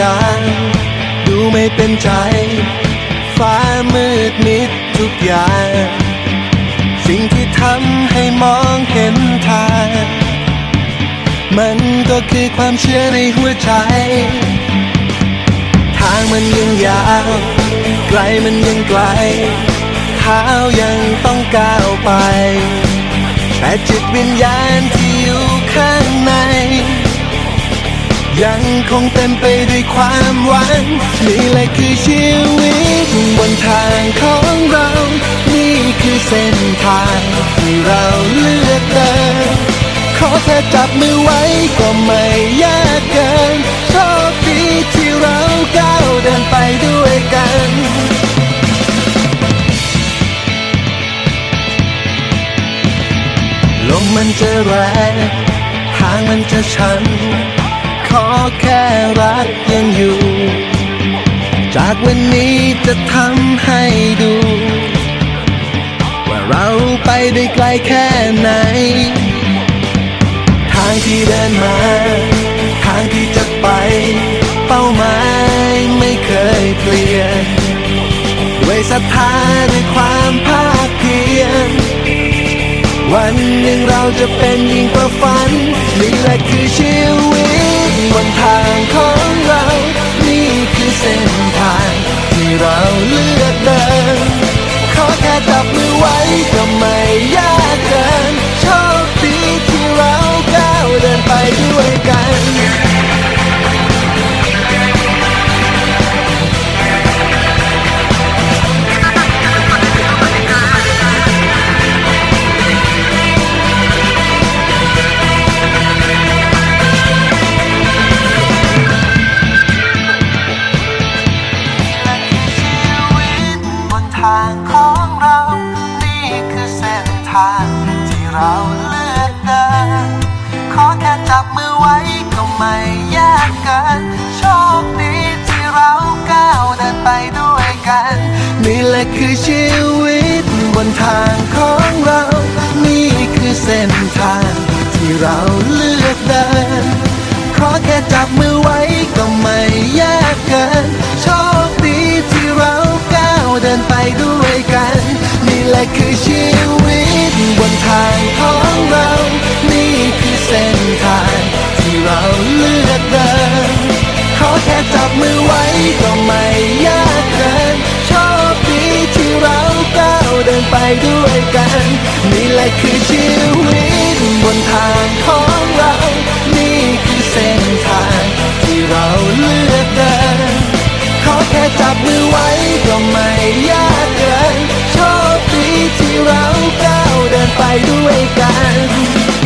ดัง ดูไม่เป็นใจ ฟ้ามืดมิดทุกอย่าง สิ่งที่ทำให้มองเห็นทาง มันก็คือความเชื่อในหัวใจ ทางมันยังยาว ไกลมันยังไกล เท้ายังต้องก้าวไป แต่จิตวิญญาณที่อยู่ข้างใน ยังคงเต็มไปด้วยความหวัง นี่แหละคือชีวิตบนทางของเรา นี่คือเส้นทางที่เราเลือกเดิน ขอแค่จับมือไว้ก็ไม่ยากเกิน โชคดีที่เราก้าวเดินไปด้วยกันลมมันจะแรงทางมันจะชัน ขอแค่รักยังอยู่ จากวันนี้จะทำให้ดู ว่าเราไปได้ไกลแค่ไหน ทางที่เดินมา ทางที่จะไป เป้าหมายไม่เคยเปลี่ยนด้วยศรัทธาด้วยความภาคเพียรวันหนึ่งเราจะเป็นยิ่งกว่าฝัน เราเลือกเดิน ขอแค่จับมือไว้ก็ไม่ยากเกิน โชคดีที่เราก้าวเดินไปด้วยกัน ทางที่เราเลือกเดินขอแค่จับมือไว้ก็ไม่ยากเกินโชคดีที่เราก้าวเดินไปด้วยกัน นี่แหละคือชีวิตบนทางของเรา นี่คือเส้นทางที่เราเลือกเดินขอแค่จับมือไว้ก็ไม่ยากเกินโชคดีที่เราก้าวเดินไปด้วยกัน นี่แหละคือชีวิต บนทางของเรา นี่คือเส้นทางที่เราเลือกเดินขอแค่จับมือไว้ก็ไม่ยากเกินโชคดีที่เราก้าวเดินไปด้วยกัน นี่แหละคือชีวิตบนทางของเรา นี่คือเส้นทางที่เราเลือกเดินขอแค่จับมือไว้ก็ไม่ยาก ไปด้วยกัน